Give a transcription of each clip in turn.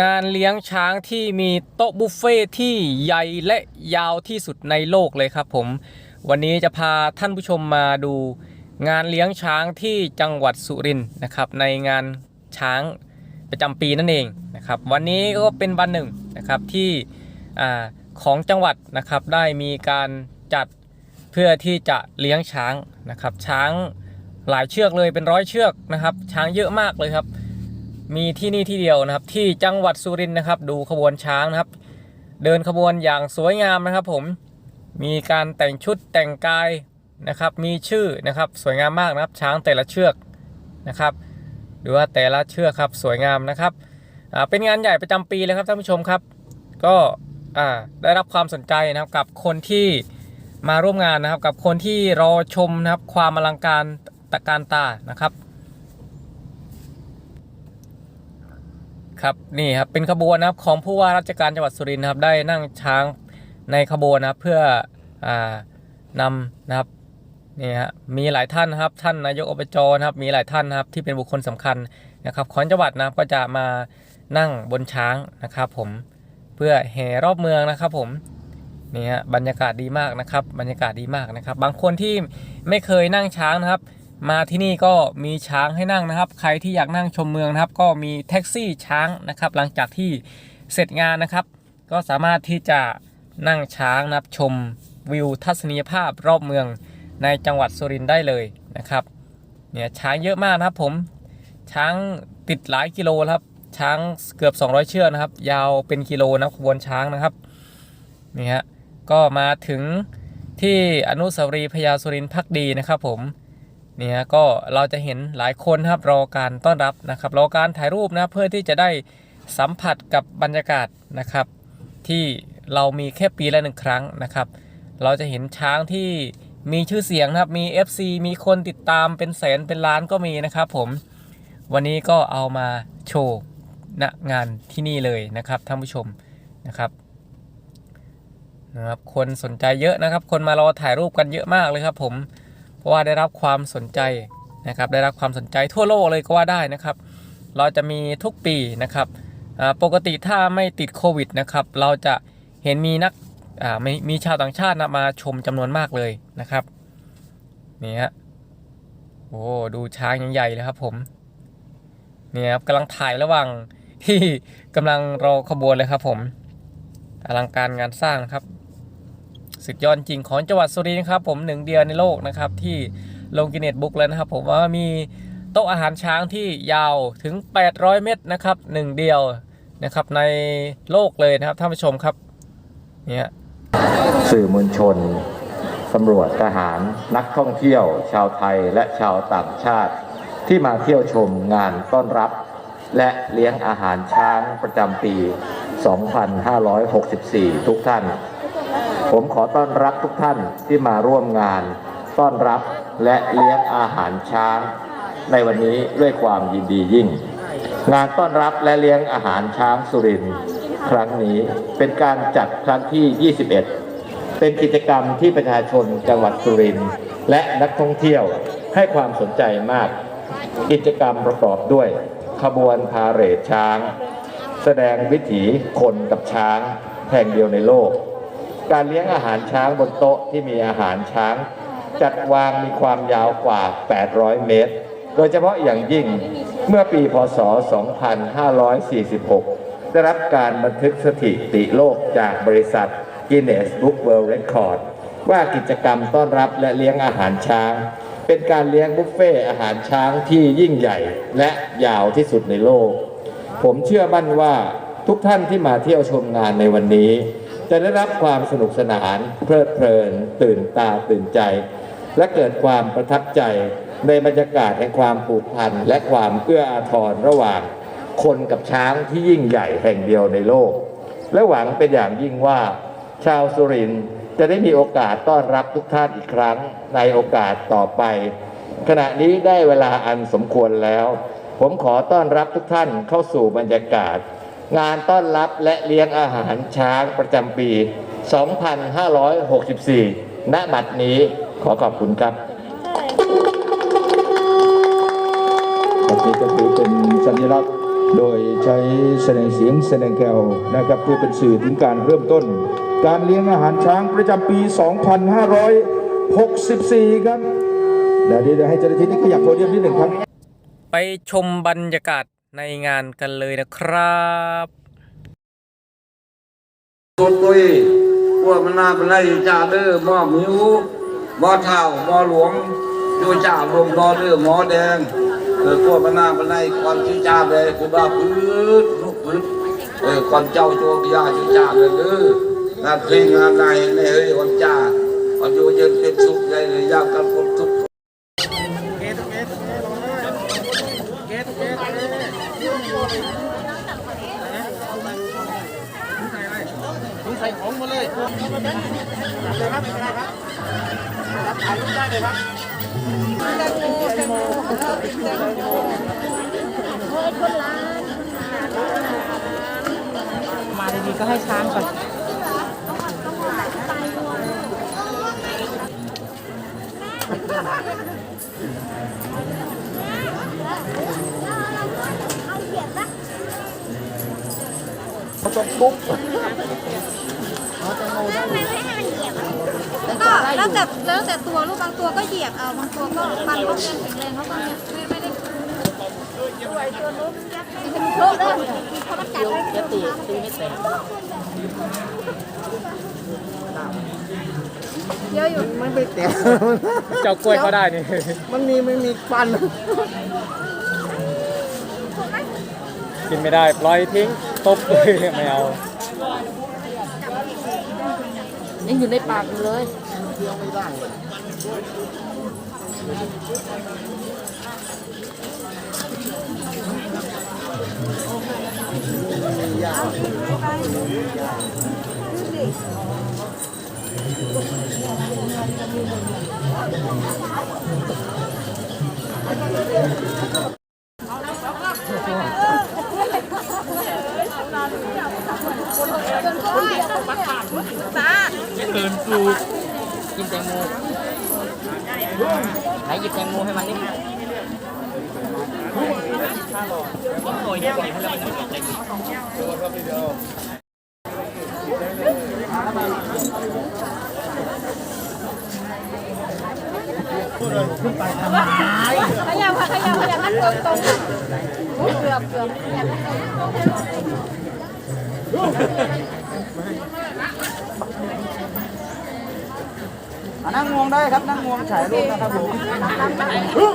งานเลี้ยงช้างที่มีโต๊ะบุฟเฟ่ที่ใหญ่และยาวที่สุดในโลกเลยครับผมวันนี้จะพาท่านผู้ชมมาดูงานเลี้ยงช้างที่จังหวัดสุรินทร์นะครับ ในงานช้างประจำปีนั่นเองนะครับ วันนี้ก็เป็นวันหนึ่งนะครับที่ของจังหวัดนะครับได้มีการจัดเพื่อที่จะเลี้ยงช้างนะครับ ช้างหลายเชือกเลยเป็นร้อยเชือกนะครับ ช้างเยอะมากเลยครับ มีที่นี่ที่เดียวนะครับ ที่จังหวัดสุรินทร์นะครับ ดูขบวนช้างนะครับ เดินขบวนอย่างสวยงามนะครับผมมีการแต่งชุดแต่งกายนะครับ มีชื่อนะครับสวยงามมากนะครับ ช้างแต่ละเชือกนะครับ หรือว่าแต่ละเชือกครับสวยงามนะครับเป็นงานใหญ่ประจำปีเลยครับท่านผู้ชมครับ ก็ได้รับความสนใจนะครับกับคนที่มาร่วมงานนะครับ กับคนที่รอชมนะครับ ความอลังการตะการตานะครับ ครับนี่ครับเป็นขบวนนะครับของผู้ว่าราชการจังหวัดสุรินทร์นะครับได้นั่งช้างในขบวนนะครับเพื่ออานำนะครับนี่ฮะมีหลายท่านนะครับท่านนายกอบจนะครับมีหลายท่านนะครับที่เป็นบุคคลสำคัญนะครับของจังหวัดนะครับก็จะมานั่งบนช้างนะครับ ผมเพื่อแห่รอบเมืองนะครับ ผมนี่ฮะบรรยากาศดีมากนะครับ บรรยากาศดีมากนะครับ บางคนที่ไม่เคยนั่งช้างนะครับ มาที่นี่ก็มีช้างให้นั่งนะครับ ใครที่อยากนั่งชมเมืองนะครับ ก็มีแท็กซี่ช้างนะครับ หลังจากที่เสร็จงานนะครับ ก็สามารถที่จะนั่งช้างนับชมวิวทัศนียภาพรอบเมืองในจังหวัดสุรินทร์ได้เลยนะครับเนี่ยช้างเยอะมากนะครับผมช้างติดหลายกิโลครับช้างเกือบ 200 เชือกนะครับ ยาวเป็นกิโลนะขบวนช้างนะครับนี่ฮะก็มาถึงที่อนุสาวรีย์พญาสุรินทร์พักดีนะครับผม เนี่ยก็เราจะเห็นหลายคนครับรอการต้อนรับนะครับรอการถ่ายรูปนะครับเพื่อที่จะได้สัมผัสกับบรรยากาศนะครับ ที่เรามีแค่ปีละหนึ่งครั้งนะครับ เราจะเห็นช้างที่มีชื่อเสียงนะครับมี FC มีคนติดตามเป็นแสนเป็นล้านก็มีนะครับผมวันนี้ก็เอามาโชว์ณงานที่นี่เลยนะครับท่านผู้ชมนะครับนะครับคนสนใจเยอะนะครับ คนมารอถ่ายรูปกันเยอะมากเลยครับผม ราะว่าได้รับความสนใจนะครับได้รับความสนใจทั่วโลกเลยก็ว่าได้นะครับ เราจะมีทุกปีนะครับปกติถ้าไม่ติดโควิดนะครับเราจะเห็นมีนักมมีชาวต่างชาตินะมาชมจำนวนมากเลยนะครับนี่ฮะโอ้ดูช้างยังใหญ่เลยครับผมเนี่ยครับกำลังถ่ายระหว่างที่กำลังรอขบวนเลยครับผมอลังการงานสร้างครับ สุดยอดจริงของจังหวัดสุรินทร์ครับผมหนึ่งเดียวในโลกนะครับที่ลงกินเน็ตบุ๊กแล้วนะครับ ผมว่ามีโต๊ะอาหารช้างที่ยาวถึง 800 เมตรนะครับหนึ่งเดียวนะครับในโลกเลยนะครับท่านผู้ชมครับเนี่ยสื่อมวลชนตำรวจทหารนักท่องเที่ยว ชาวไทยและชาวต่างชาติ ที่มาเที่ยวชมงานต้อนรับ และเลี้ยงอาหารช้างประจำปี 2564 ทุกท่าน ผมขอต้อนรับทุกท่านที่มาร่วมงาน ต้อนรับและเลี้ยงอาหารช้าง ในวันนี้ด้วยความยินดียิ่ง งานต้อนรับและเลี้ยงอาหารช้างสุรินครั้งนี้เป็นการจัดครั้งที่ 21 เป็นกิจกรรมที่ประชาชนจังหวัดสุรินและนักท่องเที่ยวให้ความสนใจมาก กิจกรรมประกอบด้วย ขบวนพาเหรดช้าง แสดงวิถีคนกับช้างแห่งเดียวในโลก การเลี้ยงอาหารช้างบนโต๊ะที่มีอาหารช้าง จัดวางมีความยาวกว่า 800 เมตร โดยเฉพาะอย่างยิ่งเมื่อปีพศ 2546 ได้รับการบันทึกสถิติโลกจากบริษัท Guinness Book World Record ว่ากิจกรรมต้อนรับและเลี้ยงอาหารช้าง เป็นการเลี้ยงบุฟเฟ่ต์อาหารช้างที่ยิ่งใหญ่และยาวที่สุดในโลก ผมเชื่อมั่นว่าทุกท่านที่มาเที่ยวชมงานในวันนี้ จะได้รับความสนุกสนาน เพลิดเพลิน ตื่นตาตื่นใจ และเกิดความประทับใจในบรรยากาศแห่งความผูกพันและความเอื้ออาทรระหว่าง คนกับช้างที่ยิ่งใหญ่แห่งเดียวในโลก และหวังเป็นอย่างยิ่งว่า ชาวสุรินทร์จะได้มีโอกาสต้อนรับทุกท่านอีกครั้งในโอกาสต่อไป ขณะนี้ได้เวลาอันสมควรแล้ว ผมขอต้อนรับทุกท่านเข้าสู่บรรยากาศ งานต้อนรับและเลี้ยงอาหารช้างประจำปี 2564 ณ บัดนี้ขอขอบคุณครับวันนี้ก็ถือเป็นสัญลักษณ์ขโดยใช้แสดงเสียงแสดงแกวนะครับเพื่อเป็นสื่อถึงการเริ่มต้น การเลี้ยงอาหารช้างประจำปี 2564 ครับเดี๋ยวเดี๋ยวให้เจ้าหน้าที่นี่ขยับโพเดียมนิดหนึ่งครับ ไปชมบรรยากาศ ในงานกันเลยนะครับตัวตุยพวกมันนาเป็นไรจ่าเด้อหม้อมิวหมอเท่าหมอหลวงอยู่จ่ารวมอเด้อหมอแดงเออพวกมันนาเป็นไรความชี้จ่าเลยกูบ้าพื้นลูกพื้นเออความเจ้าโจกยาชี้จ่าเลยเด้องานเพลงงานใดในเฮ้ยวันจ่าวันอยู่เย็นเป็นสุขใจเลยยากกันคนทุก มาดีๆก็ให้ช้างก่อนก็ แล้วแต่แล้วแต่ตัวลูกบางตัวก็เหยียบเอาบางตัวก็ฟันเขาแข็งแรงเขาก็เนี่ยไม่ไม่ได้ตัวตัวนู้นยักษ์ไม่เป็นโลกเลยเขามันกัดจะตีตีไม่แตกเยอะอยู่มันไม่แตกเจ้ากล้วยเขาได้นี่ มันมีไม่มีฟัน กินไม่ได้ปล่อยทิ้งตบเลยไม่เอายังอยู่ในปากอยู่ เลยจนกล้วยป้าเกินฟูตง โมไหนหยิบแตงโมให้มันนี่โอยหยิบให้แล้วมั นไม่แตกขยับค่ะขยับขยับนั่นตรงตรงเกือบเกือบขยับนั่งงวงได้ครับนั่งงวงถ่ายรูปน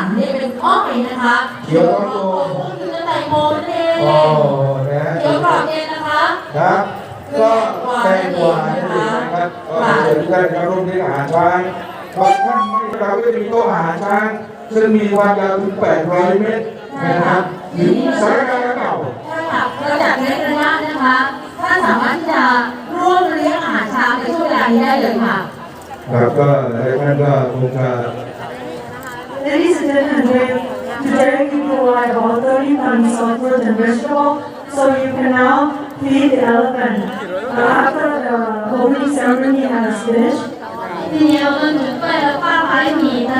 ล้วสันเนี่ยเป็นอ้อยนะคะเขียวร้อนโตก็คือแตงโมนั่นเองโอ้นะเขียวกรอบเนี่ยนะคะครับก็แตงกวานั่นเองนะครับก็เชิญทุกท่านมาร่วมเลี้ยงอาหารช้างบางท่านไม่เราก็จะมีโต๊ะอาหารช้างซึ่งมีความยาวถึง 800 เมตรนะครับถึงสายการเก่าถ้าหากเราจัดในระยะนะคะท่านสามารถที่จะร่วมเลี้ยงอาหารเช้าในช่วงเวลานี้ได้เลยค่ะครับก็หลายท่านก็คงจะ Ladies and gentlemen, today we provide about 30 tons of fruit and vegetable, so you can now feed the elephant. Uh, after the holding ceremony has finished, 今年我们准备了八百米的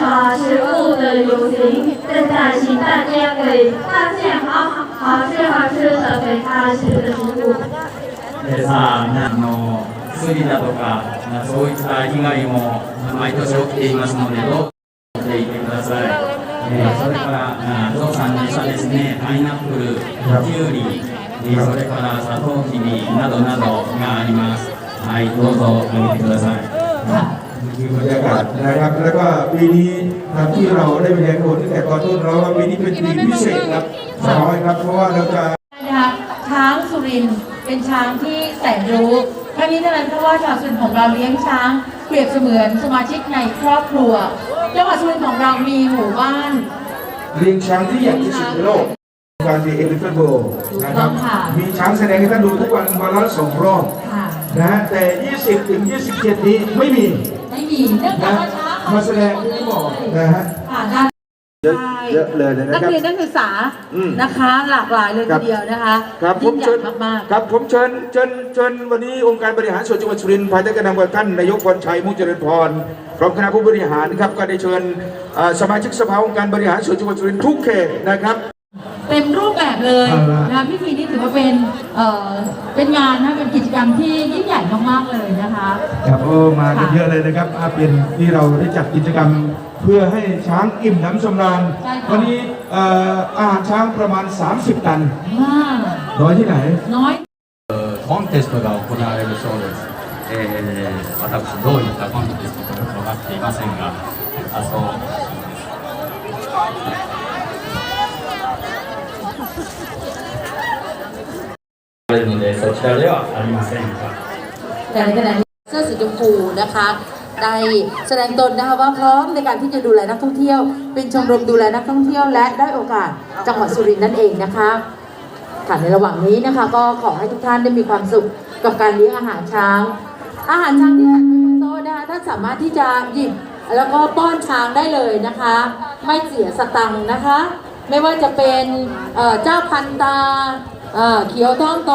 啊食物的游行，正在请大家给发现好好好吃好吃的给他吃的食物。でさあ、あのスリだとか、そういった被害も毎年起きていますので、どうていてください。 えーそれからあゾウさんの餌ですねパイナップルキュウリえーそれからサトウキビなどなどがありますはいどうぞ見てください คือบรรยากาศนะครับ แล้วก็ปีนี้ครับที่เราได้ไปเรียนรู้ตั้งแต่ตอนต้นเราว่าปีนี้เป็นปีพิเศษครับน้อยครับเพราะว่าเราจะ นะคะช้างสุรินทร์เป็นช้างที่แสนรู้ทั้งนี้ทั้งนั้นเพราะว่าจังหวัดสุรินทร์ของเราเลี้ยงช้าง เปรียบเสมือนสมาชิกในครอบครัวจังหวัดสุรินทร์ของเรามีหมู่บ้านเลี้ยงช้างที่ใหญ่ที่สุดในโลกการดีเอลิเฟนโบนะครับ มีช้างแสดงให้ท่านดูทุกวันวันละสองรอบค่ะนะฮะแต่ 20 ถึง 27 นี้ไม่มี ไม่มีเนื่องจากนะว่าช้างมาแสดงที่บอกนะฮะค่ะด้าน เยอะเยอะเลยนะนักครับ เรียนนักศึกษาอืมนะคะ หลากหลายเลยครัทีบ เดียวนะคะครับผยิ่มงใหเชิญ่ญมาก ครับผมเชิญเชิญเชิญวันนี้องค์การบริหารส่วนจังหวัดสุรินทร์ภายใต้การนำของท่านนายกพรชัยมุขเจริญพรพร้อมคณะผู้บริหารครับก็ได้เชิญเอ่อสมาชิกสภาองค์การบริหารส่วนจังหวัดสุรินทร์ทุกเขตนะครับๆ เต็มรูปแบบเลยเอาละ นะคะพิธีนี้ถือว่าเป็นเอ่อเป็นงานนะเป็นกิจกรรมที่ยิ่งใหญ่มากๆเลยนะคะ ครับโอ้มากันเยอะเลยนะครับอ่าเป็นที่เราได้จัดกิจกรรม เพื่อให้ช้างอิ่มน้ำสำราญ ใช่ค่ะ วันนี้เอ่ออาหารช้างประมาณ 30 ตัน มาก น้อยที่ไหน น้อย コンテストが行われるそうです、えー、私どういったコンテストかよく分かっていませんがあそうあるのでそちらではありませんか แต่ในขณะนี้เสื้อสีชมพูนะคะ ได้แสดงตนนะคะว่าพร้อมในการที่จะดูแลนักท่องเที่ยว เป็นชมรมดูแลนักท่องเที่ยว และได้โอกาสจังหวัดสุรินทร์นั่นเองนะคะค่ะในระหว่างนี้นะคะ ก็ขอให้ทุกท่านได้มีความสุขกับการเลี้ยงอาหารช้าง อาหารช้างที่จัดไว้บนโต๊ะนะคะท่านสามารถที่จะหยิบแล้วก็ป้อนช้างได้เลยนะคะ ไม่เสียสตังค์นะคะ ไม่ว่าจะเป็นเจ้าพันตาเขียวท้องโต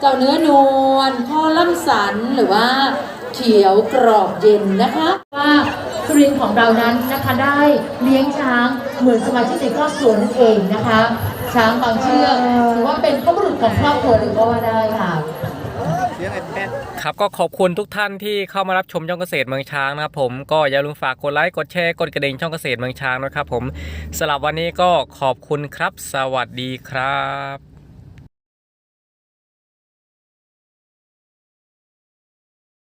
เจ้าเนื้อนวลพ่อล่ำสันหรือว่า เขียวกรอบเย็นนะคะ ว่าสุรินทร์ของเรานั้นนะคะได้เลี้ยงช้างเหมือนสมาชิกในครอบครัวนั่นเองนะคะ ช้างบางเชือกถือว่าเป็นพระบุรุษของครอบครัวเลยก็ว่าได้ค่ะครับก็ขอบคุณทุกท่านที่เข้ามารับชมช่องเกษตรเมืองช้างนะครับผมก็อย่าลืมฝากกดไลค์กดแชร์กดกระดิ่งช่องเกษตรเมืองช้างนะครับผมสำหรับวันนี้ก็ขอบคุณครับ สวัสดีครับ